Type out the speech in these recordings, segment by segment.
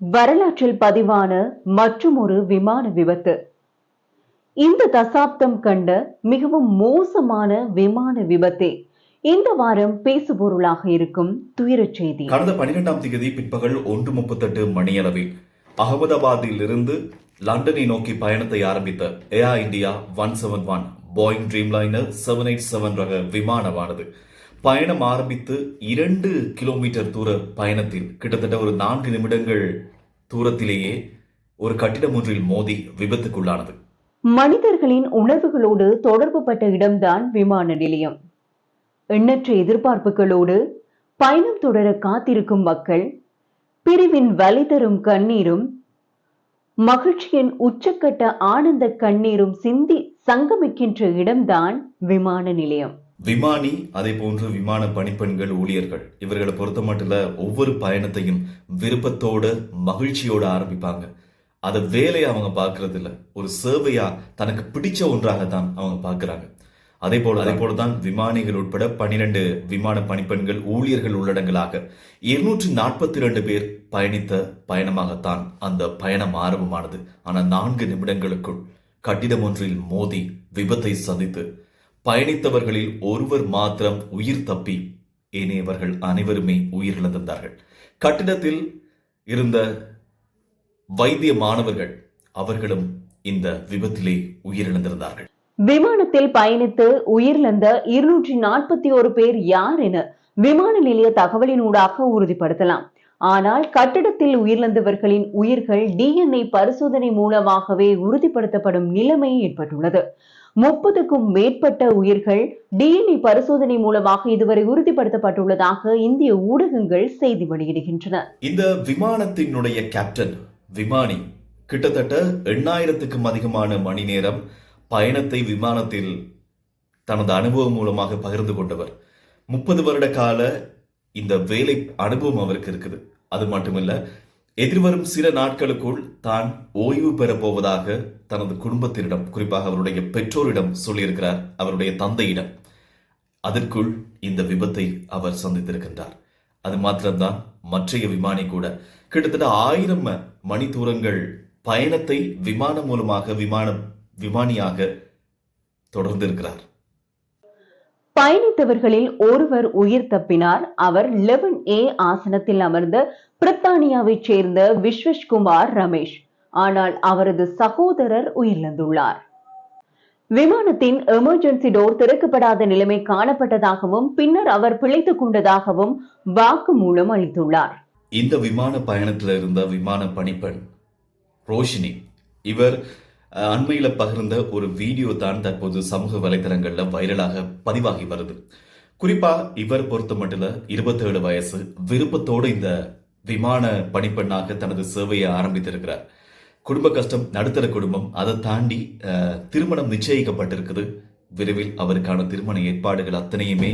வரலாற்றில் பதிவான மற்றும் ஒரு விமான விபத்து. இந்த தசாப்தம் கண்ட மிகவும் மோசமான விமான விபத்தே. இந்த வாரம் பேசுபொருளாக இருக்கும் துயரச் செய்தி. கடந்த பனிரெண்டாம் தேதி பிற்பகல் ஒன்று முப்பத்தெட்டு மணியளவில் அகமதாபாத்தில் இருந்து லண்டனை நோக்கி பயணத்தை ஆரம்பித்த Air India one seven one Boeing Dreamliner seven eight seven ரக விமானமானது பயணம் ஆரம்பித்து இரண்டு கிலோமீட்டர் தூர பயணத்தில் கிட்டத்தட்ட ஒரு நான்கு நிமிடங்கள் தூரத்திலேயே ஒரு கட்டிடம் ஒன்றில் மோதி விபத்துக்குள்ளானது. மனிதர்களின் உணர்வுகளோடு தொடர்புபட்ட இடம்தான் விமான நிலையம். எண்ணற்ற எதிர்பார்ப்புகளோடு பயணம் தொடர காத்திருக்கும் மக்கள் பிரிவின் வலி தரும் கண்ணீரும் மகிழ்ச்சியின் உச்சக்கட்ட ஆனந்த கண்ணீரும் சிந்தி சங்கமிக்கின்ற இடம்தான் விமான நிலையம். விமானி அதே போன்று விமான பணிப்பெண்கள் ஊழியர்கள் இவர்களை பொறுத்த மட்டும் ஒவ்வொரு பயணத்தையும் விருப்பத்தோட மகிழ்ச்சியோட ஆரம்பிப்பாங்க. அதை வேலையை அவங்க பார்க்கறது இல்ல ஒரு சேவையா தனக்கு பிடிச்ச ஒன்றாக தான் அவங்க பார்க்குறாங்க. அதே போல அதே போல தான் விமானிகள் உட்பட பன்னிரண்டு விமான பணிப்பெண்கள் ஊழியர்கள் உள்ளடங்களாக இருநூற்றி நாற்பத்தி ரெண்டு பேர் பயணித்த பயணமாகத்தான் அந்த பயணம் ஆரம்பமானது. ஆனால் நான்கு நிமிடங்களுக்குள் கட்டிடம் ஒன்றில் மோதி விபத்தை சந்தித்து பயணித்தவர்களில் ஒருவர் மாத்திரம் உயிர் தப்பி ஏனையவர்கள் அனைவருமே உயிரிழந்திருந்தார்கள். கட்டிடத்தில் இருந்த வைத்திய மாணவர்கள் அவர்களும் இந்த விபத்திலே உயிரிழந்திருந்தார்கள். விமானத்தில் பயணித்து உயிரிழந்த இருநூற்றி நாற்பத்தி ஒரு பேர் யார் என விமான நிலைய தகவலினூடாக உறுதிப்படுத்தலாம். ஆனால் கட்டிடத்தில் உயிரிழந்தவர்களின் உயிர்கள் டிஎன்ஏ பரிசோதனை மூலமாகவே உறுதிப்படுத்தப்படும் நிலைமை ஏற்பட்டுள்ளது. முப்பதுக்கும் மேற்பட்ட உயிர்கள் டிஎன்ஏ பரிசோதனை மூலமாக இதுவரை உறுதிப்படுத்தப்பட்டுள்ளதாக இந்திய ஊடகங்கள் செய்தி வெளியிடுகின்றன. இந்த விமானத்தினுடைய கேப்டன் விமானி கிட்டத்தட்ட எண்ணாயிரத்துக்கும் அதிகமான மணி நேரம் பயணத்தை விமானத்தில் தனது அனுபவம் மூலமாக பகிர்ந்து கொண்டவர். முப்பது வருட கால இந்த வேலை அனுபவம் அவருக்கு இருக்குது. அது மட்டுமில்லை எதிர்வரும் சில நாட்களுக்குள் தான் ஓய்வு பெறப் போவதாக தனது குடும்பத்தினிடம் குறிப்பாக அவருடைய பெற்றோரிடம் சொல்லியிருக்கிறார் அவருடைய தந்தையிடம். அதற்குள் இந்த விபத்தை அவர் சந்தித்திருக்கின்றார். அது மாத்திரம்தான் மற்றைய விமானி கூட கிட்டத்தட்ட ஆயிரம் மணி தூரங்கள் பயணத்தை விமானம் மூலமாக விமானம் விமானியாக தொடர்ந்திருக்கிறார். பயணித்தவர்களில் ஒருவர் உயிர் தப்பினார். அவர் லெவன் ஏ ஆசனத்தில் அமர்ந்த பிரித்தானியாவைச் சேர்ந்த விஸ்வஷ்குமார் ரமேஷ். ஆனால் அவரது சகோதரர் உயிரிழந்துள்ளார். விமானத்தின் எமர்ஜென்சி டோர் திறக்கப்படாத நிலைமை காணப்பட்டதாகவும் பின்னர் அவர் பிழைத்துக் கொண்டதாகவும் வாக்குமூலம் அளித்துள்ளார். இந்த விமான பயணத்தில் இருந்த விமான பணிப்பெண் ரோஷினி. இவர் அண்மையில் பகிர்ந்த ஒரு வீடியோ தான் தற்போது சமூக வலைதளங்களில் வைரலாக பதிவாகி வருது. குறிப்பா இவர் பொறுத்த மட்டும் இருபத்தேழு வயசு விருப்பத்தோடு இந்த விமான பணிப்பெண்ணாக தனது சேவையை ஆரம்பித்திருக்கிறார். குடும்ப கஷ்டம் நடுத்தர குடும்பம் அதை தாண்டி திருமணம் நிச்சயிக்கப்பட்டிருக்குது. விரைவில் அவருக்கான திருமண ஏற்பாடுகள் அத்தனையுமே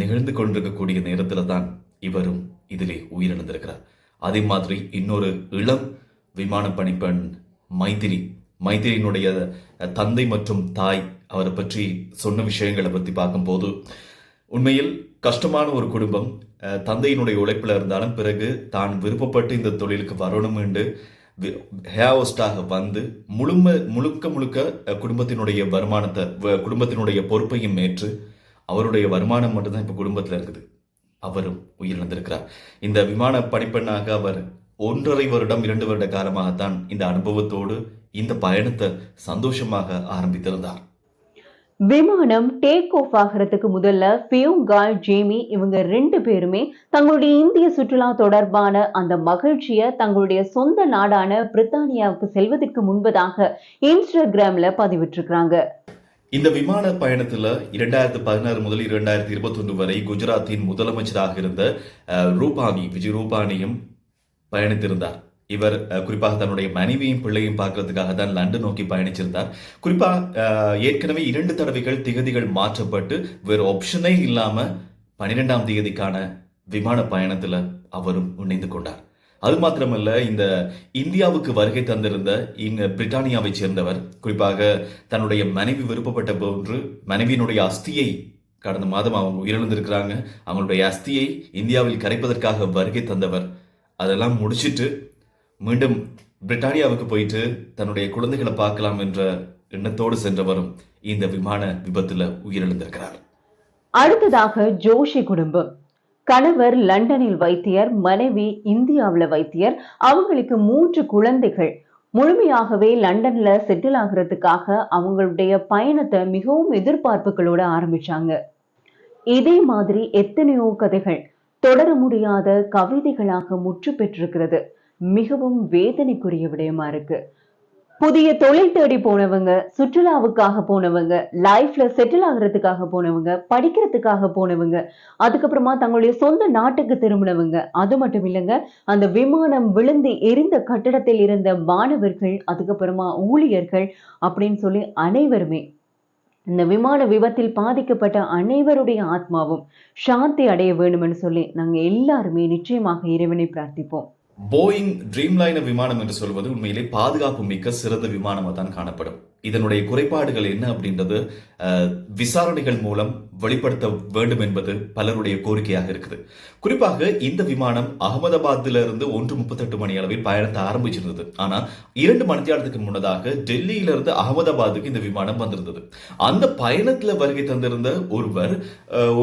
நிகழ்ந்து கொண்டிருக்கக்கூடிய நேரத்தில் தான் இவரும் இதிலே உயிரிழந்திருக்கிறார். அதே மாதிரி இன்னொரு இளம் விமான பணிப்பெண் மைத்திரி மைத்திரியினுடைய தந்தை மற்றும் தாய் அவரை பற்றி சொன்ன விஷயங்களை பற்றி பார்க்கும்போது உண்மையில் கஷ்டமான ஒரு குடும்பம். தந்தையினுடைய உழைப்பில் இருந்தாலும் பிறகு தான் விருப்பப்பட்டு இந்த தொழிலுக்கு வரணும் என்று ஹேவஸ்டாக வந்து முழும முழுக்க முழுக்க குடும்பத்தினுடைய வருமானத்தை வ- குடும்பத்தினுடைய பொறுப்பையும் ஏற்று அவருடைய வருமானம் மட்டும்தான் இப்போ குடும்பத்தில் இருக்குது. அவரும் உயிரிழந்திருக்கிறார். இந்த விமான பணிப்பெண்ணாக அவர் ஒன்றரை வருடம் இரண்டு வருட காலமாகத்தான் இந்த அனுபவத்தோடு இந்த பயணத்தை சந்தோஷமாக ஆரம்பித்திருந்தார். விமானம் டேக் ஆஃப் ஆகிறதுக்கு முதல்ல பியூங்கால் ஜேமி இவங்க ரெண்டு பேருமே தங்களுடைய இந்திய சுற்றுலா தொடர்பான அந்த மகிழ்ச்சியை தங்களுடைய சொந்த நாடான பிரித்தானியாவுக்கு செல்வதற்கு முன்பதாக இன்ஸ்டாகிராம்ல பதிவிட்டிருக்கிறாங்க. இந்த விமான பயணத்துல இரண்டாயிரத்து பதினாறு முதல் இரண்டாயிரத்தி இருபத்தி ஒன்று வரை குஜராத்தின் முதலமைச்சராக இருந்த ரூபானி விஜய் ரூபானியும் பயணித்திருந்தார். இவர் குறிப்பாக தன்னுடைய மனைவியும் பிள்ளையும் பார்க்கறதுக்காக தான் லண்டன் நோக்கி பயணிச்சிருந்தார். குறிப்பாக ஏற்கனவே இரண்டு தடவைகள் திகதிகள் மாற்றப்பட்டு வேறு ஆப்ஷனே இல்லாம பன்னிரெண்டாம் தேதிக்கான விமான பயணத்துல அவரும் இணைந்து கொண்டார். அது மாத்திரமல்ல இந்த இந்தியாவுக்கு வருகை தந்திருந்த இங்க பிரிட்டானியாவை சேர்ந்தவர் குறிப்பாக தன்னுடைய மனைவி விருப்பப்பட்ட போன்று மனைவியினுடைய அஸ்தியை கடந்த மாதம் அவங்க உயிரிழந்திருக்கிறாங்க. அவங்களுடைய அஸ்தியை இந்தியாவில் கரைப்பதற்காக வருகை தந்தவர். அதெல்லாம் முடிச்சிட்டு மீண்டும் பிரிட்டானியாவுக்கு போயிட்டு தன்னுடைய குழந்தைகளை பார்க்கலாம் என்ற எண்ணத்தோடு சென்றவரும் இந்த விமான விபத்துல உயிரிழந்திருக்கிறார். அடுத்ததாக ஜோஷி குடும்பம். கணவர் லண்டனில் வைத்தியர் மனைவி இந்தியாவில் வைத்தியர் அவங்களுக்கு மூன்று குழந்தைகள். முழுமையாகவே லண்டன்ல செட்டில் ஆகிறதுக்காக அவங்களுடைய பயணத்தை மிகவும் எதிர்பார்ப்புகளோட ஆரம்பிச்சாங்க. இதே மாதிரி எத்தனையோ கதைகள் தொடர முடியாத கவிதைகளாக முற்று பெற்றிருக்கிறது மிகவும் வேதனைக்குரிய விடயமா இருக்கு. புதிய தொழில் தேடி போனவங்க சுற்றுலாவுக்காக போனவங்க லைஃப்ல செட்டில் ஆகுறதுக்காக போனவங்க படிக்கிறதுக்காக போனவங்க அதுக்கப்புறமா தங்களுடைய சொந்த நாட்டுக்கு திரும்பினவங்க அது மட்டும் இல்லைங்க அந்த விமானம் விழுந்து எரிந்த கட்டடத்தில் இருந்த மாணவர்கள் அதுக்கப்புறமா ஊழியர்கள் அப்படின்னு சொல்லி அனைவருமே இந்த விமான விபத்தில் பாதிக்கப்பட்ட அனைவருடைய ஆத்மாவும் சாந்தி அடைய வேண்டும்னு சொல்லி நாங்கள் எல்லாருமே நிச்சயமாக இறைவனை பிரார்த்திப்போம். போயிங் ட்ரீம்லைனர் விமானம் என்று சொல்வது உண்மையிலே பாதுகாப்பு மிக்க சிறந்த விமானமாக தான் காணப்படும். இதனுடைய குறைபாடுகள் என்ன அப்படின்றது விசாரணைகள் மூலம் வெளிப்படுத்த வேண்டும் என்பது பலருடைய கோரிக்கையாக இருக்குது. குறிப்பாக இந்த விமானம் அகமதாபாத்தில் இருந்து ஒன்று முப்பத்தெட்டு மணி அளவில் பயணத்தை ஆரம்பிச்சிருந்தது. ஆனா இரண்டு மணித்தியாலத்துக்கு முன்னதாக டெல்லியிலிருந்து அகமதாபாத்துக்கு இந்த விமானம் வந்திருந்தது. அந்த பயணத்துல வருகை தந்திருந்த ஒருவர்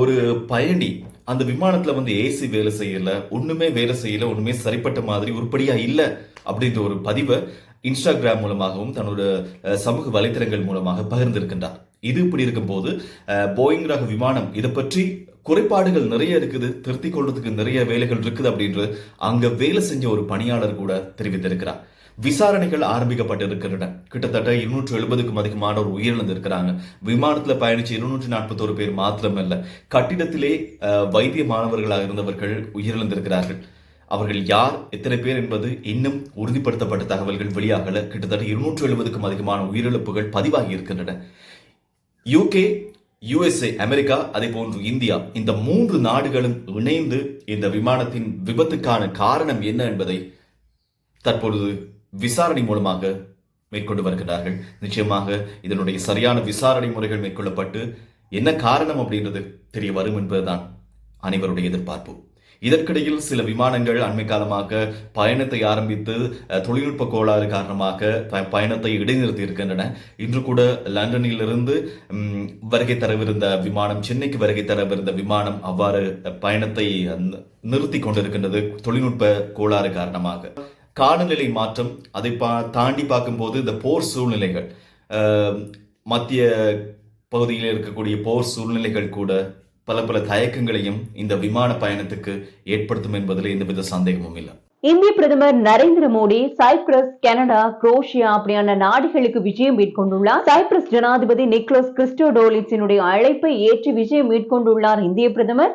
ஒரு பயணி அந்த விமானத்துல வந்து ஏசி வேலை செய்யல ஒண்ணுமே வேலை செய்யல ஒண்ணுமே சரிப்பட்ட மாதிரி உருப்படியா இல்லை அப்படின்ற ஒரு பதிவை இன்ஸ்டாகிராம் மூலமாகவும் தன்னோட சமூக வலைத்தளங்கள் மூலமாக பகிர்ந்திருக்கின்றார். இது இப்படி இருக்கும்போது போயிங் ரக விமானம் இதை பற்றி குறைபாடுகள் நிறைய இருக்குது திருத்திக் கொள்றதுக்கு நிறைய வேலைகள் இருக்குது அப்படின்று அங்க வேலை செஞ்ச ஒரு பணியாளர் கூட தெரிவித்திருக்கிறார். விசாரணைகள் ஆரம்பிக்கப்பட்டிருக்கின்றன. கிட்டத்தட்ட இருநூற்று எழுபதுக்கும் அதிகமானோர் உயிரிழந்திருக்கிறாங்க. விமானத்துல பயணிச்சு இருநூற்றி நாற்பத்தோரு பேர் மாத்திரமல்ல கட்டிடத்திலே வைத்திய மாணவர்களாக இருந்தவர்கள் உயிரிழந்திருக்கிறார்கள். அவர்கள் யார் எத்தனை பேர் என்பது இன்னும் உறுதிப்படுத்தப்பட்ட தகவல்கள் வெளியாகல. கிட்டத்தட்ட இருநூற்று எழுபதுக்கும் அதிகமான உயிரிழப்புகள் பதிவாகி இருக்கின்றன. யூகே யுஎஸ்ஏ அமெரிக்கா அதே போன்று இந்தியா இந்த மூன்று நாடுகளும் இணைந்து இந்த விமானத்தின் விபத்துக்கான காரணம் என்ன என்பதை தற்பொழுது விசாரணை மூலமாக மேற்கொண்டு வருகிறார்கள் நிச்சயமாக இதனுடைய சரியான விசாரணை முறைகள் மேற்கொள்ளப்பட்டு என்ன காரணம் அப்படின்றது தெரிய வரும் என்பதுதான் அனைவருடைய எதிர்பார்ப்பு. இதற்கிடையில் சில விமானங்கள் அண்மை காலமாக பயணத்தை ஆரம்பித்து அஹ், தொழில்நுட்ப கோளாறு காரணமாக பயணத்தை இடைநிறுத்தி இருக்கின்றன. இன்று கூட லண்டனிலிருந்து வருகை தரவிருந்த விமானம் சென்னைக்கு வருகை தரவிருந்த விமானம் அவ்வாறு பயணத்தை நிறுத்தி கொண்டிருக்கின்றது தொழில்நுட்ப கோளாறு காரணமாக. காலநிலை மாற்றம் அதை பா தாண்டி பார்க்கும்போது இந்த போர் சூழ்நிலைகள் மத்திய பகுதியில் இருக்கக்கூடிய போர் சூழ்நிலைகள் கூட பல பல தயக்கங்களையும் இந்த விமான பயணத்துக்கு ஏற்படுத்தும் என்பதில் எந்தவித சந்தேகமும் இல்லை. இந்திய பிரதமர் Narendra Modi Cyprus Canada Croatia அப்படியான நாடுகளுக்கு விஜயம் மேற்கொண்டுள்ளார். சைப்ரஸ் ஜனாதிபதி நிக்லோஸ் கிறிஸ்டோடோலிட்ஸினுடைய அழைப்பை ஏற்று விஜயம் மேற்கொண்டுள்ளார் இந்திய பிரதமர்.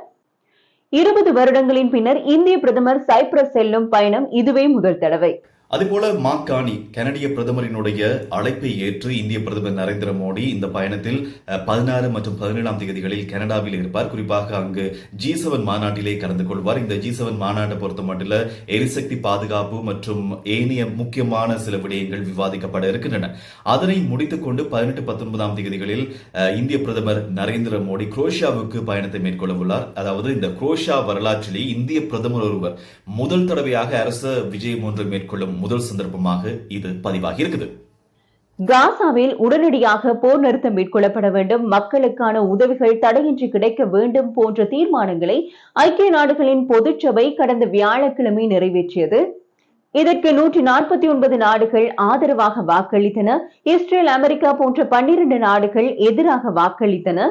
இருபது வருடங்களின் பின்னர் இந்திய பிரதமர் சைப்ரஸ் செல்லும் பயணம் இதுவே முதல் தடவை. அதுபோல மாக்கானி கனடிய பிரதமரினுடைய அழைப்பை ஏற்று இந்திய பிரதமர் நரேந்திர மோடி இந்த பயணத்தில் பதினாறு மற்றும் பதினேழாம் தேதிகளில் கனடாவில் இருப்பார். குறிப்பாக அங்கு ஜி செவன் மாநாட்டிலே கலந்து கொள்வார். இந்த ஜி செவன் மாநாட்டை பொறுத்த மட்டும் எரிசக்தி பாதுகாப்பு மற்றும் ஏனைய முக்கியமான சில விடயங்கள் விவாதிக்கப்பட இருக்கின்றன. அதனை முடித்துக்கொண்டு பதினெட்டு பத்தொன்பதாம் தேதிகளில் அஹ், இந்திய பிரதமர் நரேந்திர மோடி குரோஷியாவுக்கு பயணத்தை மேற்கொள்ள உள்ளார். அதாவது இந்த குரோஷியா வரலாற்றிலே இந்திய பிரதமர் ஒருவர் முதல் தடவையாக அரச விஜயம் ஒன்று மேற்கொள்ளும் முதல் சந்தர்ப்பமாக இது பதிவாகி இருக்குது காசாவில் உடனடியாக போர் நிறுத்தம் மேற்கொள்ளப்பட வேண்டும். மக்களுக்கான உதவிகள் தடையின்றி கிடைக்க வேண்டும் போன்ற தீர்மானங்களை ஐக்கிய நாடுகளின் பொதுச்சபை கடந்த வியாழக்கிழமை நிறைவேற்றியது. இதற்கு நூற்றி நாற்பத்தி ஒன்பது நாடுகள் ஆதரவாக வாக்களித்தன. இஸ்ரேல் அமெரிக்கா போன்ற பன்னிரண்டு நாடுகள் எதிராக வாக்களித்தன.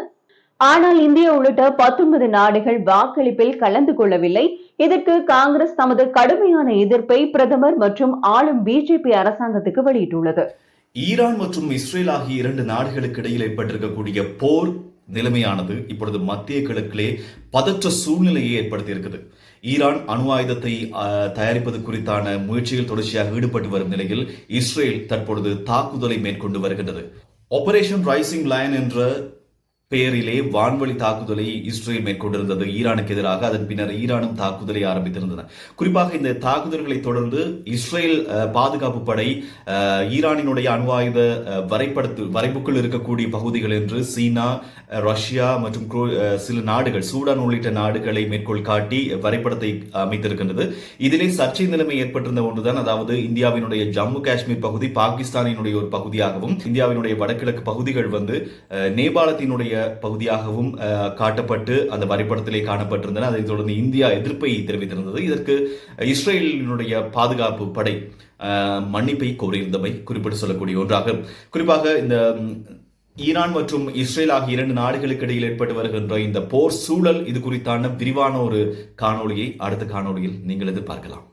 ஆனால் இந்தியா உள்ளிட்ட பத்தொன்பது நாடுகள் வாக்களிப்பில் கலந்து கொள்ளவில்லை. இதற்கு காங்கிரஸ் தமது கடுமையான எதிர்ப்பை பிரதமர் மற்றும் ஆளும் பிஜேபி அரசாங்கத்துக்கு வெளியிட்டுள்ளது. ஈரான் மற்றும் இஸ்ரேல் ஆகிய இரண்டு நாடுகளுக்கு இடையில் ஏற்பட்டிருக்கக்கூடிய போர் நிலைமையானது இப்பொழுது மத்திய கிழக்கிலே பதற்ற சூழ்நிலையை ஏற்படுத்தி இருக்குது ஈரான் அணு ஆயுதத்தை தயாரிப்பது குறித்தான முயற்சியில் தொடர்ச்சியாக ஈடுபட்டு வரும் நிலையில் இஸ்ரேல் தற்பொழுது தாக்குதலை மேற்கொண்டு வருகின்றது. ஆபரேஷன் ரைசிங் லைன் என்ற பேரிலே வான்வழி தாக்குதலை இஸ்ரேல் மேற்கொண்டிருந்தது. ஈரானுக்கு எதிராக அதன் பின்னர் ஈரானும் தாக்குதலை ஆரம்பித்திருந்தன. குறிப்பாக இந்த தாக்குதல்களை தொடர்ந்து இஸ்ரேல் பாதுகாப்பு படை ஈரானினுடைய அணு ஆயுத வரைபடத்து வரைப்புக்குள் இருக்கக்கூடிய பகுதிகள் என்று சீனா ரஷ்யா மற்றும் சில நாடுகள் சூடான் உள்ளிட்ட நாடுகளை மேற்கோள் காட்டி வரைபடத்தை அமைத்திருக்கின்றது. இதிலே சர்ச்சை நிலைமை ஏற்பட்டிருந்த ஒன்றுதான் அதாவது இந்தியாவினுடைய ஜம்மு காஷ்மீர் பகுதி பாகிஸ்தானினுடைய ஒரு பகுதியாகவும் இந்தியாவினுடைய வடகிழக்கு பகுதிகள் வந்து நேபாளத்தினுடைய பகுதியாகவும் காட்டப்பட்டு அந்த வரைபடத்திலே காணப்பட்டிருந்தன. அதைத் தொடர்ந்து இந்தியா எதிர்ப்பை தெரிவித்திருந்தது. இதற்கு இஸ்ரேலினுடைய பாதுகாப்பு படை மன்னிப்பை கோரியிருந்தமை குறிப்பிட்டு சொல்லக்கூடிய ஒன்றாகும் குறிப்பாக இந்த ஈரான் மற்றும் இஸ்ரேல் ஆகிய இரண்டு நாடுகளுக்கு இடையில் ஏற்பட்டு வருகின்ற இந்த போர் சூழல் இது குறித்தான விரிவான ஒரு காணொளியை அடுத்த காணொளியில் நீங்கள் எதிர்பார்க்கலாம்.